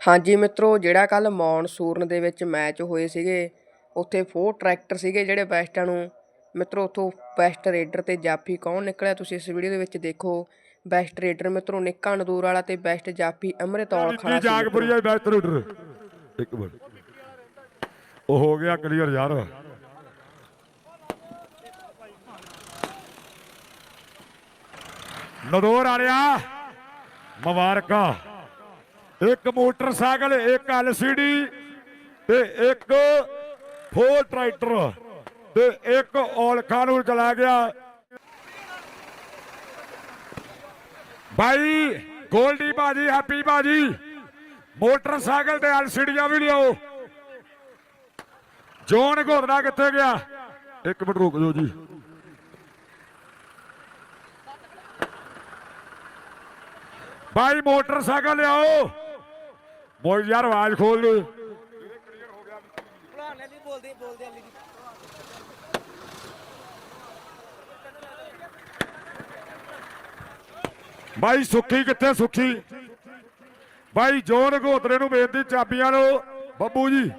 ਹਾਂਜੀ ਮਿੱਤਰੋ ਜਿਹੜਾ ਕੱਲ ਮੌਨਸੂਰਨ ਦੇ ਵਿੱਚ ਮੈਚ ਹੋਏ ਸੀਗੇ ਉੱਥੇ ਫੋਰ ਟਰੈਕਟਰ ਸੀਗੇ ਜਿਹੜੇ ਬੈਸਟਾਂ ਨੂੰ। ਮਿੱਤਰੋ ਉੱਥੋਂ ਬੈਸਟ ਰੇਡਰ ਤੇ ਜਾਫੀ ਕੌਣ ਨਿਕਲਿਆ ਤੁਸੀਂ ਇਸ ਵੀਡੀਓ ਦੇ ਵਿੱਚ ਦੇਖੋ। ਬੈਸਟ ਰੇਡਰ ਮਿੱਤਰੋ ਨਿੱਕਾ ਨਦੂਰ ਵਾਲਾ ਤੇ ਬੈਸਟ ਜਾਫੀ ਅੰਮ੍ਰਿਤੌਲ ਜਾਗਪੁਰੀ ਬੈਸਟ ਇੱਕ ਮਿੰਟ। ਉਹ ਹੋ ਗਿਆ ਕਲੀਅਰ ਯਾਰ। ਨਦੌਰ ਵਾਲਿਆ ਮੁਬਾਰਕਾਂ। ਇੱਕ ਮੋਟਰਸਾਈਕਲ, ਇੱਕ ਐਲਸੀਡੀ ਤੇ ਇੱਕ ਫੋਰ ਟਰੈਕਟਰ ਤੇ ਇੱਕ ਔਲਖਾ ਨੂੰ ਚਲਾ ਗਿਆ। ਭਾਈ ਗੋਲਡੀ ਬਾਜੀ, ਹੈਪੀ ਬਾਜੀ, ਮੋਟਰਸਾਈਕਲ ਤੇ ਐਲਸੀਡੀਆਂ ਵੀ ਲਿਆਓ। ਜੋਨ ਘੋਦਰਾ ਕਿੱਥੇ ਗਿਆ? ਇੱਕ ਮਿੰਟ ਰੁਕ ਜਾਓ ਜੀ। ਭਾਈ ਮੋਟਰਸਾਈਕਲ ਲਿਆਓ। ਬੋਲ ਯਾਰ ਆਵਾਜ਼ ਖੋਲ ਦੇ। ਬਾਈ ਸੁੱਖੀ ਕਿੱਥੇ ਸੁੱਖੀ? ਬਾਈ ਜੋਨ ਘੋਤਰੇ ਨੂੰ ਵੇਚਦੀ ਚਾਬੀਆਂ ਨੂੰ। ਬੱਬੂ ਜੀ।